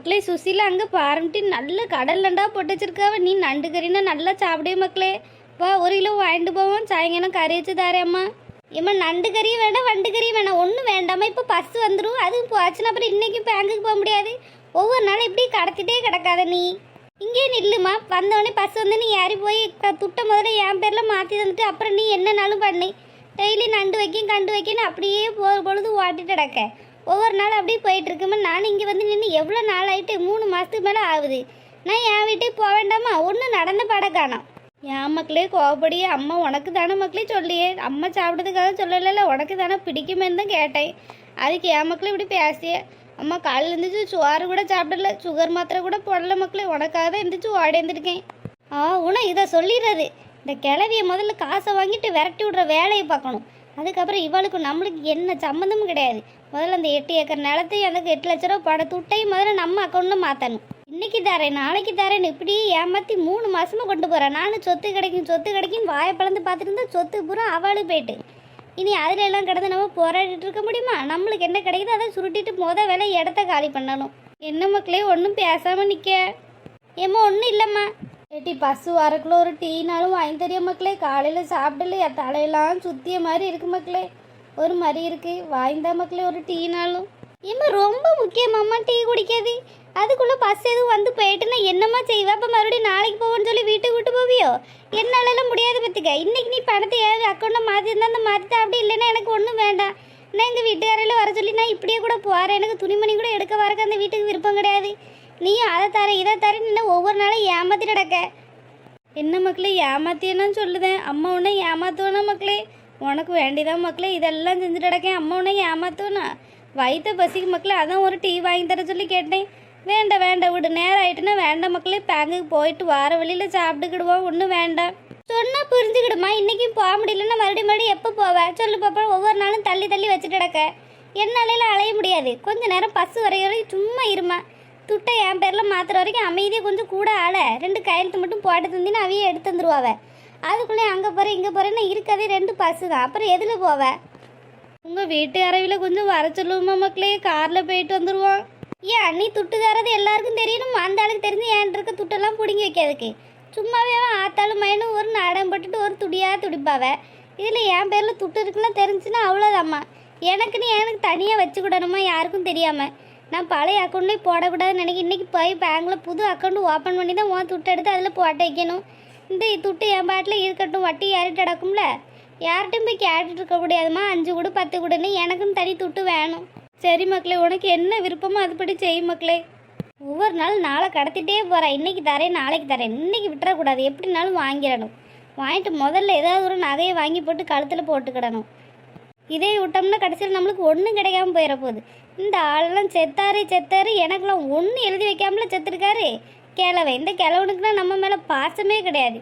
மக்களே சுசிலா அங்கே பாரம்பிட்டு நல்ல கடல் நண்டா போட்டு வச்சிருக்காவ. நீ நண்டு கறினா நல்லா சாப்பிடே மக்களே. வா ஒரு கிலோ வாங்கிட்டு போவோம். சாயங்காலம் கறி வச்சு தாரேம்மா ஏம்மா நண்டு கறி வேண்டாம் வண்டு கறி வேணாம் ஒன்றும் வேண்டாமா இப்போ பஸ் வந்துடும் அதுவும் போச்சுன்னா அப்புறம் இன்றைக்கும் பேங்குக்கு போக முடியாது. ஒவ்வொரு நாளும் இப்படி கடத்திட்டே கிடக்காத நீ. இங்கே நில்லுமா. வந்தவொடனே பஸ் வந்து நீ ஏறி போய் துட்ட துட்டை முதல்ல என் பேரில் மாற்றி தந்துட்டு அப்புறம் நீ என்னனாலும் பண்ணு. டெய்லி நண்டு வைக்கும் கண்டு வைக்கன்னு அப்படியே போ பொழுது ஓட்டிட்டு கிடக்க. ஒவ்வொரு நாள் அப்படியே போயிட்டுருக்குமா நான் இங்கே வந்து நின்று எவ்வளோ நாள் ஆகிட்டு மூணு மாதத்துக்கு மேலே ஆகுது. நான் என் வீட்டுக்கு போக வேண்டாமா? ஒன்றும் நடந்த பட காணோம். என் மக்களே கோவப்படியே அம்மா உனக்கு தானே மக்களே சொல்லியே. அம்மா சாப்பிட்றதுக்காக சொல்லலைல்ல உனக்கு தானே பிடிக்குமேன்னு தான் கேட்டேன். அதுக்கு என் மக்களே இப்படி பேசியே. அம்மா காலையில் இருந்துச்சு சோறு கூட சாப்பிடல சுகர் மாத்திரை கூட போடல மக்களே உனக்காக தான் இருந்துச்சு ஓடேந்துருக்கேன் ஆ உன இதை சொல்லிடுறது. இந்த கிளவியை முதல்ல காசை வாங்கிட்டு விரட்டி விடுற வேலையை பார்க்கணும். அதுக்கப்புறம் இவளுக்கு நம்மளுக்கு என்ன சம்மந்தமும் கிடையாது. முதல்ல அந்த எட்டு ஏக்கர் நிலத்தையும் அந்த எட்டு லட்ச ரூபா பண துட்டையும் முதல்ல நம்ம அக்கௌண்ட்டில் மாற்றணும் இன்னைக்கு தரேன் நாளைக்கு தரேன் இப்படியே ஏமாற்றி மூணு மாதமாக கொண்டு போகிறேன் நானும் சொத்து கிடைக்கும் சொத்து கிடைக்கும் வாயை பிளந்து பார்த்துட்டு இருந்தா சொத்து பூரா அவளு போயிட்டு. இனி அதுல எல்லாம் கிடந்து நம்ம போராடிட்டு இருக்க முடியுமா? நம்மளுக்கு என்ன கிடைக்குதோ அதை சுருட்டிட்டு மொதல் வேலை இடத்த காலி பண்ணணும். என்ன மக்களே ஒன்றும் பேசாம நிற்க ஏம்மா ஒன்றும் இல்லைம்மா. ஏட்டி பஸ்ஸு வரக்குள்ள ஒரு டீனாலும் வாங்கி தெரிய மக்களே. காலையில் சாப்பிடலையா? தலையெல்லாம் சுத்திய மாதிரி இருக்கு மக்களே. ஒரு மாதிரி இருக்கு. வாய்ந்தா மக்களே ஒரு டீனாலும் ஏமா ரொம்ப முக்கியமாம்மா டீ குடிக்காது. அதுக்குள்ளே பஸ் எதுவும் வந்து போயிட்டுன்னா என்னம்மா செய்வா? அப்போ மறுபடியும் நாளைக்கு போவோன்னு சொல்லி வீட்டுக்கு விட்டு போவியோ? என்னாலலாம் முடியாது பார்த்துக்க. இன்னைக்கு நீ பணத்தை ஏதாவது அக்கௌண்ட்டில் மாற்றிருந்தா அந்த மாற்றி அப்படி இல்லைன்னா எனக்கு ஒன்றும் வேண்டாம். நான் எங்கள் வீட்டுக்காரையில் வர சொல்லி நான் இப்படியே கூட போகிறேன் எனக்கு துணிமணி கூட எடுக்க வரக்கு அந்த வீட்டுக்கு விருப்பம் கிடையாது. நீயும் அதை தர இதை தரேன்னு ஒவ்வொரு நாளும் ஏமாத்தி நடக்க என்ன மக்களே ஏமாத்தியன்னு சொல்லுதேன். அம்மா உன்னை ஏமாத்துவனா மக்களே? உனக்கு வேண்டிதான் மக்களே இதெல்லாம் செஞ்சுட்டு கிடக்கேன். அம்மா உன்னை ஏமாத்துவனா? வயிற்ற பசிக்கு மக்களே அதான் ஒரு டீ வாங்கி தர சொல்லி கேட்டேன். வேண்டாம் வேண்டாம் விடு. நேரம் ஆயிட்டுன்னா வேண்டாம் மக்களே பேங்குக்கு போயிட்டு வார வழியில் சாப்பிட்டுக்கிடுவோம் ஒன்றும் வேண்டாம் சொன்னா புரிஞ்சுக்கிடுமா? இன்னைக்கும் போக முடியலன்னா மறுபடியும் மறுபடியும் எப்போ போவேன் சொல்லு பாப்பா ஒவ்வொரு நாளும் தள்ளி தள்ளி வச்சுட்டு கிடக்க. என்னால அலைய முடியாது. கொஞ்ச நேரம் பஸ் வரைய சும்மா இருமா. துட்டை என் பேரில் மாத்துற வரைக்கும் அமைதியாக கொஞ்சம் கூட ஆள. ரெண்டு கையெழுத்து மட்டும் போட்டு தந்தினா அவையே எடுத்து வந்துருவாவ அதுக்குள்ளே அங்கே போகிறேன் இங்கே போகிறேன்னு இருக்கதே ரெண்டு பஸ்ஸு தான் அப்புறம் எதில் போவ? உங்கள் வீட்டு அறைவில் கொஞ்சம் வர சொல்லுவோமா மக்களே? காரில் போயிட்டு வந்துடுவோம் ஏன் அண்ணி துட்டு தரது எல்லாருக்கும் தெரியணும். அந்த ஆளுக்கு தெரிஞ்சு என் இருக்க துட்டெல்லாம் பிடுங்கி வைக்கிறதுக்கு சும்மாவே அவன் ஆத்தாளும் மயனும் ஒரு நாடகம் போட்டுட்டு ஒரு துடியாக துடிப்பாவ. இதில் என் பேரில் துட்டு இருக்குன்னு தெரிஞ்சுன்னா அவ்வளோதாம்மா எனக்குன்னு எனக்கு தனியாக வச்சுக்கிடணுமா யாருக்கும் தெரியாமல் நான் பழைய அக்கௌண்ட்லேயே போடக்கூடாதுன்னு நினைக்க இன்றைக்கி போய் பேங்க்கில் புது அக்கௌண்ட் ஓப்பன் பண்ணி தான் உன் துட்டு எடுத்து அதில் போட்டு வைக்கணும். இந்த துட்டு என் பாட்டில் இருக்கட்டும் வட்டி யார்கிட்ட கிடக்கும்ல. யார்கிட்டையும் போய் கேட்டுட்டு இருக்க முடியாதுமா அஞ்சு கூட பத்து கூடன்னு எனக்கும் தனி துட்டு வேணும். சரி மக்களே உனக்கு என்ன விருப்பமோ அதுபடி செய் மக்களே. ஒவ்வொரு நாள் நாளை கடத்திட்டே போகிறேன் இன்றைக்கி தரேன் நாளைக்கு தரேன். இன்றைக்கி விட்டுறக்கூடாது. எப்படினாலும் வாங்கிடணும். வாங்கிட்டு முதல்ல ஏதாவது ஒரு நகையை வாங்கி போட்டு கழுத்தில் போட்டுக்கிடணும். இதே விட்டோம்னா கடைசியில் நம்மளுக்கு ஒன்றும் கிடைக்காம போயிட போகுது. இந்த ஆளெல்லாம் செத்தாரு செத்தாரு. எனக்கெல்லாம் ஒன்றும் எழுதி வைக்காமல செத்துருக்காரு. கிழவை இந்த கிழவனுக்குலாம் நம்ம மேலே பாசமே கிடையாது.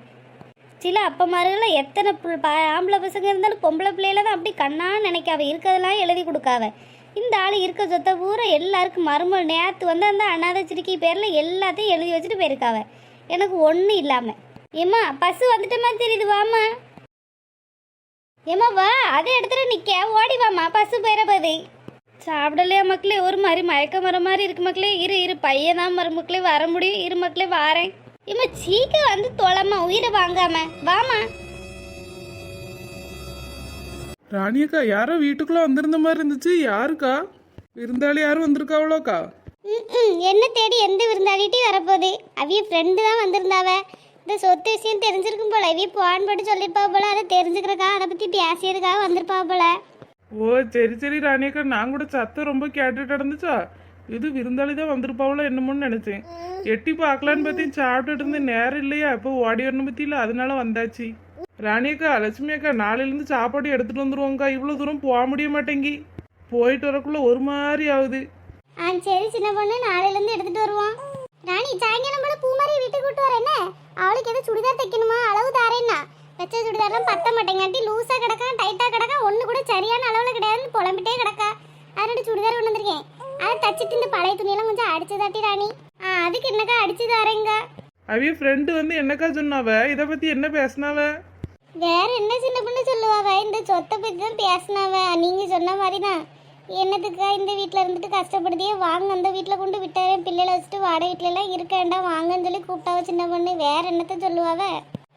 சில அப்பமார்கள்லாம் எத்தனை புள்- ஆம்பளை பசங்க இருந்தாலும் பொம்பளை பிள்ளையில தான் அப்படி கண்ணா நினைக்காவ. இருக்கிறதெல்லாம் எழுதி கொடுக்காவ. இந்த ஆள் இருக்க சொத்தை பூரா எல்லாருக்கும் மருமல் நேற்று வந்து அந்த அனாதை சிறுக்கி பேரில் எல்லாத்தையும் எழுதி வச்சுட்டு போயிருக்காவ. எனக்கு ஒன்றும் இல்லாமல் ஏம்மா பஸ் வந்துட்ட மாதிரி தெரியுது வாம்மா. ஏம்மா வா. அதே இடத்துல நிற்க ஓடி வாம்மா. பஸ் போயிட போகுது சாப்பிடலையா மக்களே? ஒரு மாதிரி மயக்கம் வர மாதிரி இருக்கு மக்களே. இரு இரு. பையன் தான் மறு மக்களே வர முடியும். இரு மக்களே வாரேன். ஏம்மா சீக்கிரம் வந்து தொலைம்மா. உயிரை வாங்காம. வாமா ராணியக்கா யாரோ வீட்டுக்குள்ள வந்திருந்த மாதிரி இருந்துச்சு. யாருக்கா? விருந்தாளி யாரும் வந்திருக்காவளோக்கா ம் என்ன தேடி எந்த விருந்தாளிட்டி வரப்போகுது. அவிய ஃப்ரெண்டு தான் வந்திருந்தாவ. இந்த சொத்து விஷயம் தெரிஞ்சிருக்கும் போல. அவிய போன் போட்டு சொல்லியிருப்பா போல. அதை தெரிஞ்சுக்கிறக்கா அதை பற்றி பேசியதுக்காக வந்திருப்பா போல. ஓ சரி சரி ராணியக்கா. நான் கூட சத்தம் ரொம்ப கேட்டுட்டு இருந்துச்சா இது விருந்தாளி தான் வந்திருப்பாவளோ என்னமோன்னு நினைச்சேன். எட்டி பார்க்கலான்னு பார்த்தேன் சாப்பிட்டுட்டு இருந்தேன் நேரம் இல்லையா? இப்போ ஓடி வரணும் பத்தியில. அதனால வந்தாச்சு. ராணியக்கா லட்சுமி அக்கா நாளையிலேருந்து சாப்பாடு எடுத்துட்டு வந்துருவோங்க்கா இவ்வளோ தூரம் போக முடிய மாட்டேங்கி. போயிட்டு வரக்குள்ள ஒரு மாதிரி ஆகுது. ஆ சரி சின்ன பொண்ணு. நாளையிலேருந்து எடுத்துட்டு வருவோம் ராணி சாயங்காலம் போல பூ மாதிரி வீட்டுக்கு கூட்டு வரேன்ன அவளுக்கு எதுவும் சுடிதார் தைக்கணுமா அளவு தாரேன்னா வச்ச சுடிதார்லாம் பத்த மாட்டேங்காட்டி லூஸா கிடக்கா டைட்டா கிடக்கா ஒண்ணு கூட சரியான அளவுல கிடையாதுன்னு புலம்பிட்டே கிடக்கா அதோட சுடிதார் கொண்டு வந்திருக்கேன் அதை தச்சிட்டு இந்த பழைய துணியெல்லாம் கொஞ்சம் அடிச்சு தாட்டி ராணி ஆ அதுக்கு என்னக்கா அடிச்சு தாரேங்க அவிய ஃப்ரெண்டு வந்து என்னக்கா சொன்னாவ? இதை பத்தி என்ன பேசினாவ? வேற என்ன சின்ன பொண்ணு சொல்லுவாவ? இந்த சொத்தை பத்தி தான் பேசினாவ. நீங்க சொன்ன மாதிரி தான் என்னத்துக்கா இந்த வீட்டில் இருந்துட்டு கஷ்டப்படுதே வாங்க அந்த வீட்டில் கொண்டு விட்டாரு பிள்ளைகளை வச்சுட்டு வாடகை வீட்டிலலாம் எல்லாம் இருக்கேன்டா வாங்கன்னு சொல்லி கூப்பிட்டாவ சின்ன பொண்ணு. வேற என்னத்த சொல்லுவாவ?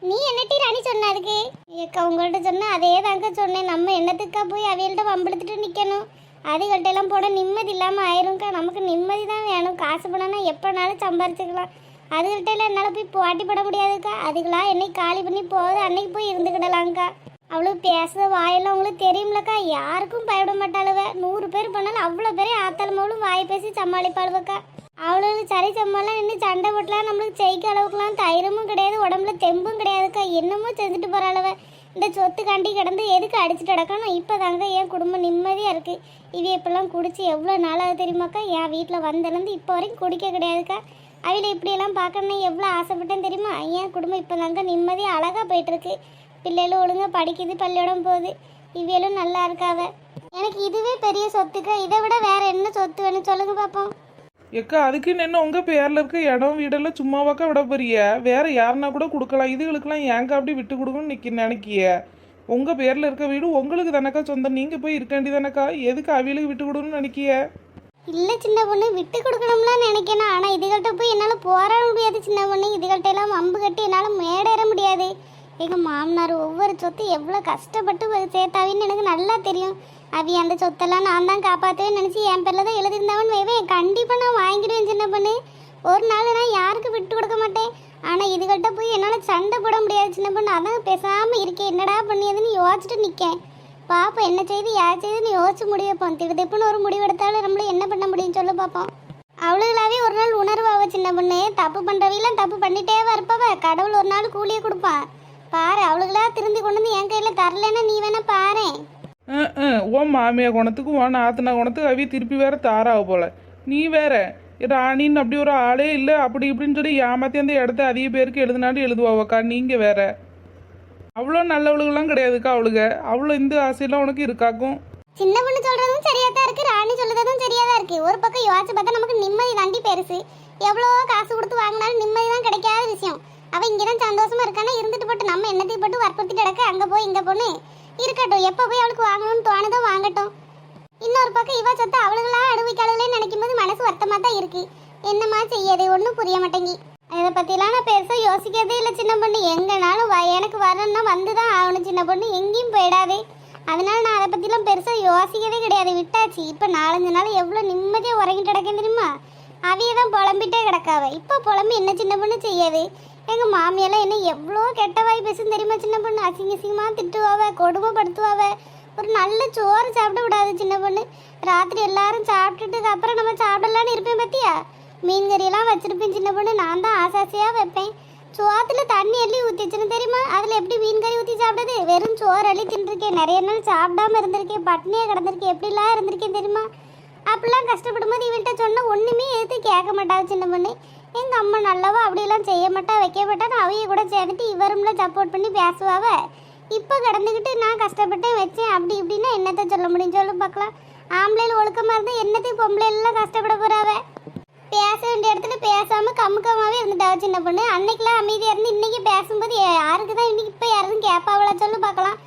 நீ என்னட்டி ராணி சொன்ன அதுக்கு? ஏக்கா உங்கள்கிட்ட சொன்ன அதே தாங்க சொன்னேன். நம்ம என்னத்துக்கா போய் அவியல்கிட்ட வம்பிழுத்துட்டு நிற்கணும் அதுகள்ட்ட எல்லாம் போட நிம்மதி இல்லாமல் ஆயிரும்க்கா. நமக்கு நிம்மதி தான் வேணும். காசு பணம்னா எப்போனாலும் சம்பாரிச்சுக்கலாம். அதுகிட்ட இல்லை என்னால் போய் பாட்டி பட முடியாதுக்கா. அதுக்கெல்லாம் என்னைக்கு காலி பண்ணி போகுது அன்னைக்கு போய் இருந்துக்கிடலாங்க்கா அவ்வளோ பேசுகிற வாயெல்லாம் உங்களுக்கு தெரியும்லக்கா. யாருக்கும் பயப்பட மாட்டாளுவ. நூறு பேர் பண்ணாலும் அவ்வளோ பேரே ஆத்தாளமாவளும் வாய் பேசி சமாளிப்பாளுவக்கா. அவ்வளோ சரி சம்மாலாம் நின்று சண்டை போட்டலாம் நம்மளுக்கு ஜெயிக்க அளவுக்குலாம் தைரமும் கிடையாது உடம்புல தெம்பும் கிடையாதுக்கா. என்னமோ செஞ்சுட்டு போகிற போகிறாளவ இந்த சொத்து கண்டி கிடந்து எதுக்கு அடிச்சுட்டு கிடக்கணும்? இப்போ தாங்க என் குடும்பம் நிம்மதியாக இருக்குது இது இப்போல்லாம் குடிச்சு எவ்வளோ நாளாக தெரியுமாக்கா? என் வீட்டில் வந்தலேருந்து இப்போ வரைக்கும் குடிக்க கிடையாதுக்கா. அவளை இப்படியெல்லாம் பார்க்கணும்னு எவ்வளோ ஆசைப்பட்டேன் தெரியுமா? என் குடும்பம் இப்போ தாங்க நிம்மதியாக அழகாக போயிட்டுருக்கு. பிள்ளைகளும் ஒழுங்காக படிக்குது பள்ளியோடம் போகுது. இவியலும் நல்லா இருக்காவ. எனக்கு இதுவே பெரிய சொத்துக்கா? இதை விட வேற என்ன சொத்து வேணும் சொல்லுங்க பார்ப்போம் எக்கா அதுக்குன்னு என்ன உங்க பேர்ல இருக்க இடம் வீடெல்லாம் சும்மாவாக்கா விட போறிய வேற யாருன்னா கூட கொடுக்கலாம். இதுகளுக்கெல்லாம் ஏங்க அப்படி விட்டு கொடுக்கணும்னு நிக்க நினைக்கிய? உங்க பேர்ல இருக்க வீடு உங்களுக்கு தானக்கா சொந்தம். நீங்க போய் இருக்க வேண்டியதானக்கா? எதுக்கு அவியலுக்கு விட்டு கொடுக்கணும்னு நினைக்கிய? இல்லை சின்ன பொண்ணு விட்டு கொடுக்கணும்லாம் நினைக்கணும். ஆனால் இதுகள்கிட்ட போய் என்னால் போராட முடியாது சின்ன பொண்ணு. இதுகள்கிட்ட எல்லாம் வம்பு கட்டி என்னால் மேடேற முடியாது. எங்கள் மாமனார் ஒவ்வொரு சொத்து எவ்வளோ கஷ்டப்பட்டு சேர்த்தாவின்னு எனக்கு நல்லா தெரியும். அவி அந்த சொத்தெல்லாம் நான் தான் காப்பாற்றுவேன்னு நினச்சி என் பேரில் தான் எழுதியிருந்தவன் வைவேன் கண்டிப்பாக நான் வாங்கிடுவேன் சின்ன பொண்ணு. ஒரு நாள் நான் யாருக்கு விட்டு கொடுக்க மாட்டேன். ஆனால் இதுகள்கிட்ட போய் என்னால் சண்டை போட முடியாது சின்ன பொண்ணு. அதான் பேசாமல் இருக்கேன் என்னடா பண்ணியதுன்னு யோசிச்சுட்டு நிற்கேன் பாப்போம் என்ன செய்து யார் செய்துன்னு யோசிச்சு முடிவைப்போம் திடு திப்புன்னு ஒரு முடிவு எடுத்தாலும் நம்மள என்ன பண்ண முடியும் சொல்லு பார்ப்போம் அவளுகளாவே ஒரு நாள் உணர்வாவ சின்ன பொண்ணு. தப்பு பண்ணுறவையெல்லாம் தப்பு பண்ணிட்டே இருப்பவ. கடவுள் ஒரு நாள் கூலியே கொடுப்பான் பாரு அவளுகளா திருந்தி கொண்டு வந்து என் கையில தரலன்னா நீ வேணா பாரேன். ஓ உன் மாமியா குணத்துக்கு உன் நாத்தனா குணத்துக்கு அவிய திருப்பி வேற தாராவ போல. நீ வேற. ராணின்னு அப்படி ஒரு ஆளே இல்லை. அப்படி இப்படின்னு சொல்லி ஏமாத்தி அந்த இடத்த அதிக பேருக்கு எழுதுனாலும் எழுதுவாவக்கா நீங்க வேற. அவ்வளோ நல்லவளுகெல்லாம் கிடையாதுக்கா அவளுக. அவ்வளோ இந்த ஆசையெல்லாம் உனக்கு இருக்காக்கும்? சின்ன பொண்ணு சொல்றதும் சரியா தான் இருக்கு ராணி சொல்றதும் சரியா தான் இருக்கு. ஒரு பக்கம் யோசிச்சு பார்த்தா நமக்கு நிம்மதி தாண்டி பெருசு. எவ்வளோ காசு கொடுத்து வாங்கினாலும் நிம்மதி தான் கிடைக்காத விஷயம். அவ இங்கதான் சந்தோஷமா இருக்கானா? இருந்துட்டு போட்டு நம்ம என்னத்தையும் போட்டு வற்புறுத்திட்டு கிடக்க. அங்க போய் இங்க பொண்ணு இருக்கட்டும். எப்ப போய் அவளுக்கு வாங்கணும்னு தோணுதோ வாங்கட்டும். இன்னொரு பக்கம் இவ சொத்து அவளுகளா அனுபவிக்காளே நினைக்கும் போது மனசு வருத்தமா தான் இருக்கு. என்னமா செய்யாதே ஒன்றும் புரிய மாட்டேங்கி. அதை பற்றிலாம் நான் பெருசாக யோசிக்கிறதே இல்லை சின்ன பொண்ணு. எங்கனாலும் வ- எனக்கு வரணும்னா வந்து தான் ஆகணும் சின்ன பொண்ணு. எங்கேயும் போயிடாதே. அதனால நான் அதை பற்றிலாம் பெருசாக யோசிக்கவே கிடையாது. விட்டாச்சு. இப்போ நாலஞ்சு நாள் எவ்வளோ நிம்மதியாக உறங்கிட்டு கிடக்கேன் தெரியுமா? அவையே தான் புலம்பிட்டே கிடக்காவ. இப்போ புலம்பு என்ன சின்ன பொண்ணு செய்யாது எங்கள் மாமியெல்லாம் என்ன எவ்வளோ கெட்ட வாய் பேசும் தெரியுமா சின்ன பொண்ணு? அசிங்க அசிங்கமாக திட்டுவாவ கொடுமைப்படுத்துவாவ. ஒரு நல்ல சோறு சாப்பிட விடாது சின்ன பொண்ணு. ராத்திரி எல்லாரும் சாப்பிட்டுட்டு அப்புறம் நம்ம சாப்பிடலான்னு இருப்பேன் பார்த்தியா மீன் கறியெல்லாம் வச்சிருப்பேன் சின்ன பொண்ணு. நான் தான் ஆசாசியாக வைப்பேன். சோத்துல தண்ணி அள்ளி ஊத்தி தெரியுமா? அதில் எப்படி மீன் கறி ஊற்றி சாப்பிடுது வெறும் சோறு அள்ளி தின்றுருக்கேன். நிறைய நாள் சாப்பிடாம இருந்திருக்கேன். பட்னியாக கிடந்திருக்கேன். எப்படிலாம் இருந்திருக்கேன் தெரியுமா? அப்படிலாம் கஷ்டப்படும் போது இவன்கிட்ட சொன்னால் ஒன்றுமே எதுத்து கேட்க மாட்டாள் சின்ன பொண்ணு. எங்கள் அம்மா நல்லவா? அப்படியெல்லாம் செய்ய மாட்டா வைக்க மாட்டான்னு அவைய கூட சேர்ந்துட்டு இவரும்லாம் சப்போர்ட் பண்ணி பேசுவாவ. இப்போ கிடந்துக்கிட்டு நான் கஷ்டப்பட்டேன் வச்சேன். அப்படி இப்படின்னா என்னத்த சொல்ல முடியும்? சொல்லு பார்க்கலாம். ஆம்பளையில் ஒழுக்கமாக இருந்தால் என்னத்தையும் பொம்பளை எல்லாம் கஷ்டப்பட போறாவ? பேச வேண்டிய இடத்துல பேசாம கமுக்கமாவே இருந்துட்டாவ சின்ன பொண்ணு. அன்னைக்கெல்லாம் அமைதியா இருந்து இன்னைக்கு பேசும்போது யாருக்கு தான் இன்னைக்கு இப்ப யாரும் கேட்பாவளா சொல்லு பார்க்கலாம்.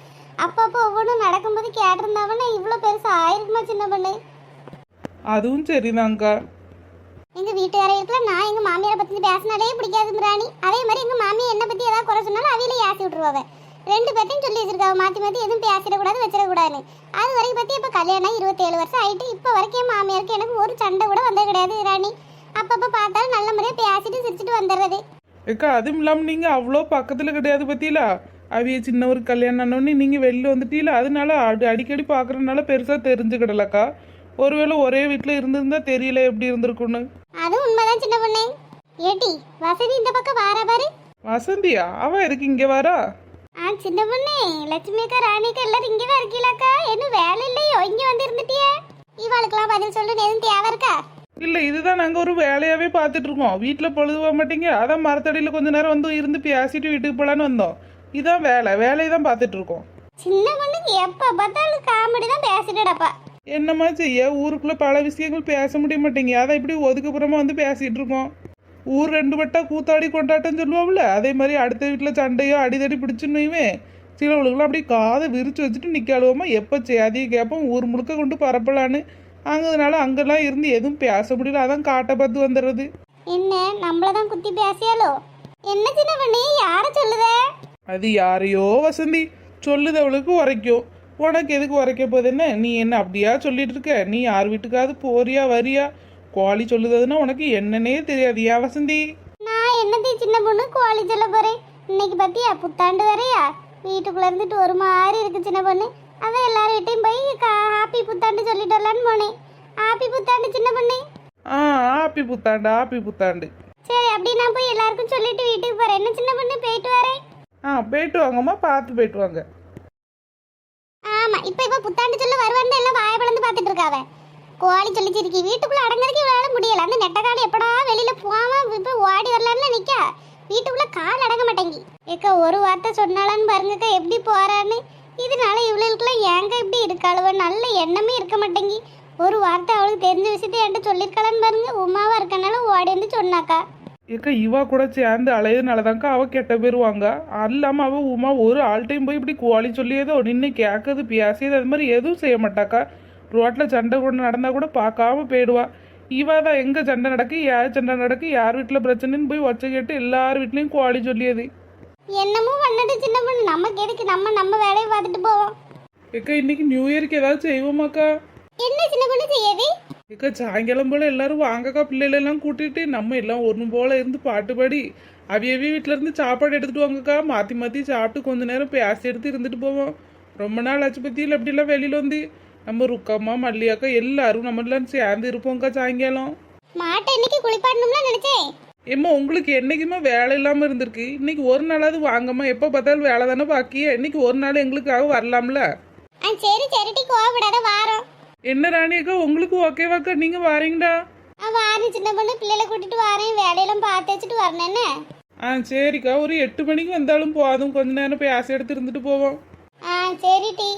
அப்பப்போ ஒவ்வொன்றும் நடக்கும்போது கேட்டிருந்தாவன்னா இவ்வளோ பெருசா ஆயிருக்குமா சின்ன பொண்ணு? அதுவும் சரிதாங்க்கா எங்க வீட்டுக்காரர்களுக்குள்ள நான் எங்க மாமியாரை பத்தி பேசினாலே பிடிக்காது ராணி அதே மாதிரி எங்க மாமியார் என்ன பத்தி ஏதாவது குறை சொன்னாலும் அவையில ஏசி விட்டுருவாங்க ரெண்டு பேர்த்தையும் சொல்லி வச்சிருக்காவ. மாத்தி மாத்தி எதுவும் பேசிடக்கூடாது வச்சிடக்கூடாதுன்னு. அது வரைக்கும் பத்தி இப்ப கல்யாணம் இருபத்தேழு வருஷம் ஆயிட்டு இப்ப வரைக்கும் மாமியாருக்கு எனக்கு ஒரு சண்டை கூட வந்தது கிடையாது ராணி. அப்பப்ப பார்த்தாலும் நல்ல முறையா பேசிட்டு சிரிச்சிட்டு வந்துடுறது. ஏக்கா அதுவும் இல்லாமல் நீங்கள் அவ்வளோ பக்கத்தில் கிடையாது பத்தியிலா? அவிய சின்ன ஒரு கல்யாணம் ஆனோடனே நீங்கள் வெளில வந்துட்டீல அதனால அடி அடிக்கடி பார்க்குறதுனால பெருசாக தெரிஞ்சுக்கிடலக்கா? ஒருவேளை ஒரே வீட்டில் இருந்திருந்தா தெரியல எப்படி இருந்திருக்குன்னு அதுவும் உண்மைதான் சின்ன பொண்ணு. ஏட்டி வசதி இந்த பக்கம் வார பாரு. வசந்தியா? அவ எதுக்கு இங்கே வரா? ஆ சின்ன பொண்ணு லட்சுமி அக்கா ராணி அக்கா எல்லாரும் இங்கே தான் இருக்கீங்களாக்கா இன்னும் வேலை இல்லையோ இங்க வந்து இருந்துட்டியே. இவாளுக்கெல்லாம் பதில் சொல்லு எதுவும் தேவை இருக்கா? இல்லை இதுதான் நாங்கள் ஒரு வேலையாகவே பார்த்துட்டு இருக்கோம். வீட்டில் பொழுது போக மாட்டீங்க. அதான் மரத்தடியில் கொஞ்ச நேரம் வந்து இருந்து பேசிட்டு வீட்டுக்கு போகலான்னு வந்தோம். இதான் வேலை. வேலையை தான் பார்த்துட்டு இருக்கோம். சின்ன பொண்ணுக்கு எப்ப பார்த்தாலும் காமெடி தான் பேசிட்டுடப்பா. என்னம்மா செய்ய? ஊருக்குள்ள பல விஷயங்கள் பேச முடிய மாட்டேங்க. அதை இப்படி ஒதுக்குப்புறமா வந்து பேசிட்டு இருக்கோம்? ஊர் ரெண்டு வட்டா கூத்தாடி கொண்டாட்டம் சொல்லுவோம்ல அதே மாதிரி அடுத்த வீட்டில் சண்டையோ அடிதடி பிடிச்சுன்னுமே சிலவளுக்கெல்லாம் அப்படியே காதை விரிச்சு வச்சுட்டு நிற்காளுவோமா எப்போ செய்யாதையும் கேட்போம். ஊர் முழுக்க கொண்டு பரப்பலான்னு அங்கனால அங்கெல்லாம் இருந்து எதுவும் பேச முடியல. அதான் காட்டை பார்த்து வந்துடுறது. என்ன? நம்மள தான் குத்தி பேசியாலோ? என்ன சின்ன பண்ணி யார சொல்லுத? அது யாரையோ வசந்தி. சொல்லுது அவளுக்கு உரைக்கும் உனக்கு எதுக்கு உரைக்க போகுது என்ன? நீ என்ன அப்படியா சொல்லிட்டு இருக்க நீ யார் வீட்டுக்காவது போறியா வரியா? கோழி சொல்லுதுன்னா உனக்கு என்னன்னே தெரியாது ஏன் வசந்தி? நான் என்னது சின்ன பொண்ணு? கோழி சொல்ல போறேன். இன்னைக்கு பத்தியா? புத்தாண்டு வேறையா வீட்டுக்குள்ள இருந்துட்டு ஒரு மாதிரி இருக்கு சின்ன பொண்ணு. அதான் எல்லாரும் வீட்டையும் போய் ஹாப்பி புத்தாண்டு சொல்லிட்டு வரலான்னு போனேன். ஹாப்பி புத்தாண்டு சின்ன பொண்ணு. ஆ ஆப்பி புத்தாண்டு ஆப்பி புத்தாண்டு. சரி அப்படி நான் போய் எல்லாருக்கும் சொல்லிட்டு வீட்டுக்கு போறேன். என்ன சின்ன பொண்ணு போயிட்டு வரேன் ஆ போயிட்டு வாங்கம்மா பார்த்து போயிட்டு வாங்க ஆமா இப்ப இப்ப புத்தாண்டு சொல்ல வருவான்னு எல்லாம் வாய பிளந்து பாத்துட்டு இருக்காவ கோழி சொல்லிச்சிருக்கி வீட்டுக்குள்ள அடங்குறதுக்கு இவளால முடியல. அந்த நெட்டக்காடு எப்படா வெளியில போகாம இப்ப ஓடி வரலான்னு நிக்கா. வீட்டுக்குள்ள கால் அடங்க மாட்டேங்கி. ஏக்கா ஒரு வார்த்தை சொன்னாலான்னு பாருங்கக்கா எப்படி போறான்னு. இதனால இவளுக்குலாம் ஏங்க இப்படி இருக்காளுவ? நல்ல எண்ணமே இருக்க மாட்டேங்கி. ஒரு வார்த்தை அவளுக்கு தெரிஞ்ச விஷயத்தை என்கிட்ட சொல்லியிருக்காளான்னு பாருங்க. உமாவா இருக்கனால ஓடி வந்து சொன்னாக்கா. ஏக்கா இவா கூட சேர்ந்து அலையதுனாலதான்க்கா அவள் கெட்ட பேருவாங்க அல்லாமல் அவள் உமா ஒரு ஆள் டைம் போய் இப்படி கோழி சொல்லியதோ நின்று கேட்குது பேசியது அது மாதிரி எதுவும் செய்ய மாட்டாக்கா. ரோட்டில் சண்டை கூட நடந்தால் கூட பார்க்காம போயிடுவா. இவ தான் எங்கே சண்டை நடக்கு யார் சண்டை நடக்கு யார் வீட்டில் பிரச்சனைன்னு போய் ஒச்சை கேட்டு எல்லார் வீட்லேயும் கோழி சொல்லியது. என்னமோ பண்ணிட்டு சின்ன பொண்ணு. நமக்கு எதுக்கு? நம்ம நம்ம வேலையை பார்த்துட்டு போவோம். ஏக்கா இன்னைக்கு நியூ இயர்க்கு ஏதாவது செய்வோமாக்கா? என்ன சின்ன பொண்ணு செய்யுது ஏக்கா சாயங்காலம் போல எல்லாரும் வாங்கக்கா பிள்ளைகள் எல்லாம் கூட்டிட்டு நம்ம எல்லாம் ஒன்று போல இருந்து பாட்டு பாடி அவிய அவிய வீட்ல இருந்து சாப்பாடு எடுத்துட்டு வாங்கக்கா. மாத்தி மாத்தி சாப்பிட்டு கொஞ்ச நேரம் பேசி எடுத்து இருந்துட்டு போவோம். ரொம்ப நாள் ஆச்சு பத்தியில் அப்படிலாம் வெளியில வந்து. நம்ம ருக்கம்மா மல்லியாக்கா எல்லாரும் நம்ம எல்லாம் சேர்ந்து இருப்போம்க்கா சாயங்காலம். மாட்டை இன்னைக்கு குளிப்பாடணும்ல நினைச்சேன். ஏம்மா உங்களுக்கு என்னைக்குமே வேலை இல்லாம இருந்திருக்கு. இன்னைக்கு ஒரு நாளாவது வாங்கம்மா. எப்போ பார்த்தாலும் வேலை தானே பாக்கிய. இன்னைக்கு ஒரு நாள் எங்களுக்காக வரலாம்ல? ஆ சரி சரிட்டி கோவப்படாத வாரம் என்ன ராணி அக்கா உங்களுக்கு ஓகேவாக்கா நீங்க வாரீங்கடா ஆ வாரம் சின்ன பொண்ணு. பிள்ளைகளை கூட்டிட்டு வரேன். வேலையெல்லாம் பார்த்து வச்சுட்டு வரணும் என்ன? ஆ சரிக்கா. ஒரு எட்டு மணிக்கு வந்தாலும் போதும். கொஞ்ச நேரம் போய் ஆசை எடுத்து இருந்துட்டு போவோம். ஆ சரிட்டி